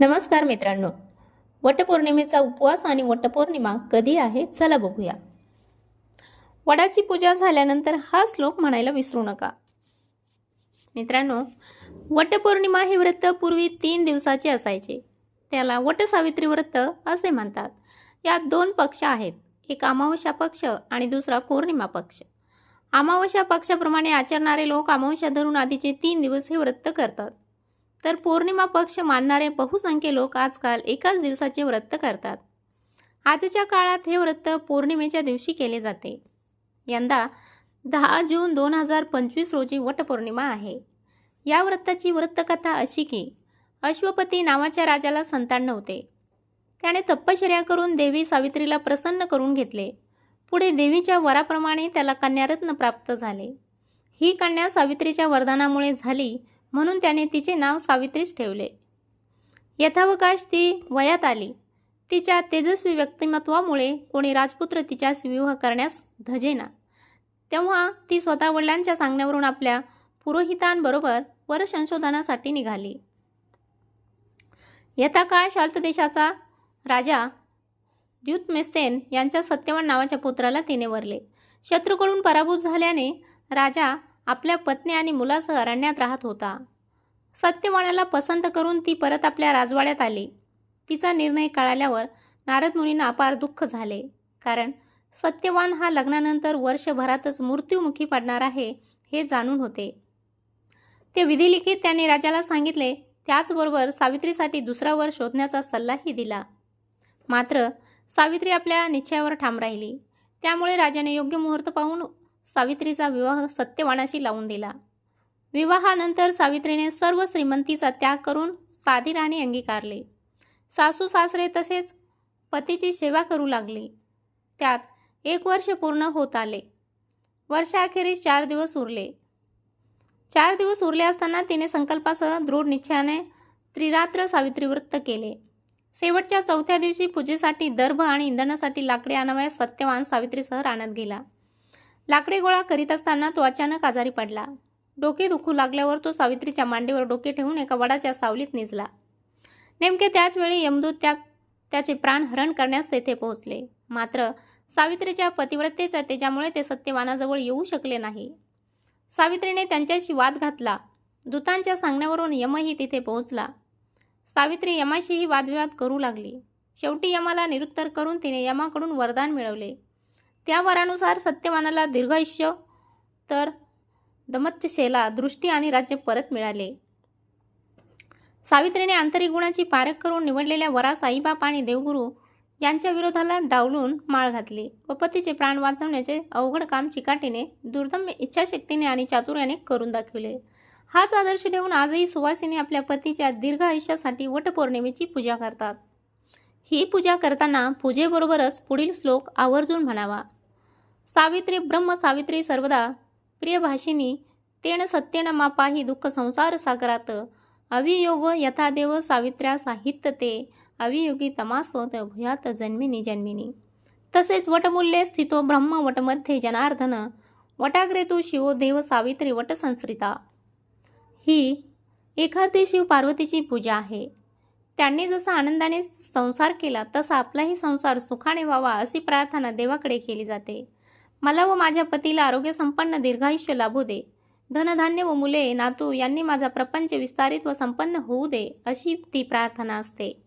नमस्कार मित्रांनो. वटपौर्णिमेचा उपवास आणि वटपौर्णिमा कधी आहे? चला बघूया. वडाची पूजा झाल्यानंतर हा श्लोक म्हणायला विसरू नका. मित्रांनो वटपौर्णिमा हे व्रत पूर्वी तीन दिवसाचे असायचे. त्याला वटसावित्री व्रत असे म्हणतात. यात दोन पक्ष आहेत. एक अमावस्या पक्ष आणि दुसरा पौर्णिमा पक्ष. अमावस्या पक्षाप्रमाणे आचरणारे लोक अमावस्या धरून आधीचे तीन दिवस हे व्रत करतात. तर पौर्णिमा पक्ष मानणारे बहुसंख्य लोक आजकाल एकाच दिवसाचे व्रत करतात. आजच्या काळात हे व्रत पौर्णिमेच्या दिवशी केले जाते. यंदा दहा जून दोन हजार पंचवीस रोजी वटपौर्णिमा आहे. या व्रताची व्रतकथा अशी की अश्वपती नावाच्या राजाला संतान नव्हते. त्याने तपश्चर्या करून देवी सावित्रीला प्रसन्न करून घेतले. पुढे देवीच्या वराप्रमाणे त्याला कन्यारत्न प्राप्त झाले. ही कन्या सावित्रीच्या वरदानामुळे झाली म्हणून त्याने तिचे नाव सावित्रीच ठेवले. यथावकाश ती वयात आली. तिच्या तेजस्वी व्यक्तिमत्वामुळे कोणी राजपुत्र तिच्यास विवाह करण्यास धजेना. तेव्हा ती स्वतः वडिलांच्या सांगण्यावरून आपल्या पुरोहितांबरोबर वर संशोधनासाठी निघाली. यथाकाळ शाल्त देशाचा राजा द्युतमेस्तेन यांच्या सत्यवान नावाच्या पुत्राला तिने वरले. शत्रूकडून पराभूत झाल्याने राजा आपल्या पत्नी आणि मुलासह अरण्यात राहत होता. सत्यवाणाला पसंत करून ती परत आपल्या राजवाड्यात आली. तिचा निर्णय कळाल्यावर नारद मुनींना अपार दुःख झाले. कारण सत्यवान हा लग्नानंतर वर्षभरातच मृत्युमुखी पडणार आहे हे जाणून होते. ते विधिलिखित त्यांनी राजाला सांगितले त्याचबरोबर सावित्रीसाठी दुसरा वर शोधण्याचा सल्लाही दिला. मात्र सावित्री आपल्या निश्चयावर ठाम राहिली. त्यामुळे राजाने योग्य मुहूर्त पाहून सावित्रीचा विवाह सत्यवानाशी लावून दिला. विवाहानंतर सावित्रीने सर्व श्रीमंतीचा त्याग करून साधी राणी अंगीकारले. सासू सासरे तसेच पतीची सेवा करू लागली. त्यात एक वर्ष पूर्ण होत आले. वर्षाअखेरीस चार दिवस उरले. चार दिवस उरले असताना तिने संकल्पासह दृढ निश्चयाने त्रिरात्र सावित्री व्रत केले. शेवटच्या चौथ्या दिवशी पूजेसाठी दर्भ आणि इंधनासाठी लाकडे आणावयास सत्यवान सावित्रीसह रानात गेला. लाकडे गोळा करीत असताना तो अचानक आजारी पडला. डोके दुखू लागल्यावर तो सावित्रीच्या मांडीवर डोके ठेवून एका वडाच्या सावलीत निजला. नेमके त्याच वेळी यमदूत त्या त्याचे प्राण हरण करण्यास तेथे पोहोचले. मात्र सावित्रीच्या पतिव्रतेच्या तेजामुळे ते सत्यवानाजवळ येऊ शकले नाही. सावित्रीने त्यांच्याशी वाद घातला. दूतांच्या सांगण्यावरून यमही तिथे पोहोचला. सावित्री यमाशीही वादविवाद करू लागली. शेवटी यमाला निरुत्तर करून तिने यमाकडून वरदान मिळवले. त्या वरानुसार सत्यवानाला दीर्घायुष्य तर दमत्यसेला दृष्टी आणि राज्य परत मिळाले. सावित्रीने आंतरिक गुणाची पारख करून निवडलेल्या वरा साईबाप आणि देवगुरू यांच्या विरोधाला डावलून माळ घातली व पतीचे प्राण वाचवण्याचे अवघड काम चिकाटीने दुर्दम्य इच्छाशक्तीने आणि चातुर्याने करून दाखविले. हाच आदर्श ठेवून आजही सुवासिनी आपल्या पतीच्या दीर्घ आयुष्यासाठी वटपौर्णिमेची पूजा करतात. ही पूजा करताना पूजेबरोबरच पुढील श्लोक आवर्जून म्हणावा. सावित्री ब्रह्म सावित्री सर्वदा प्रियभाषिनी तेण सत्येन मापाही दुःख संसार सागरात अवियोग यथादेव सावित्र्या साहित्य ते अवियोगी तमासोत भूयात जन्मिनी जन्मिनी. तसेच वटमूल्ये स्थितो ब्रह्म वटमध्ये जनार्दन वटाग्रेतु शिवो देव सावित्री वटसंस्रिता. ही एखादी शिव पार्वतीची पूजा आहे. त्यांनी जसा आनंदाने संसार केला तसा आपलाही संसार सुखाने व्हावा अशी प्रार्थना देवाकडे केली जाते. मला व माझ्या पतीला आरोग्य संपन्न दीर्घायुष्य लाभू दे. धनधान्य व मुले नातू यांनी माझा प्रपंच विस्तारित व संपन्न होऊ दे अशी ती प्रार्थना असते.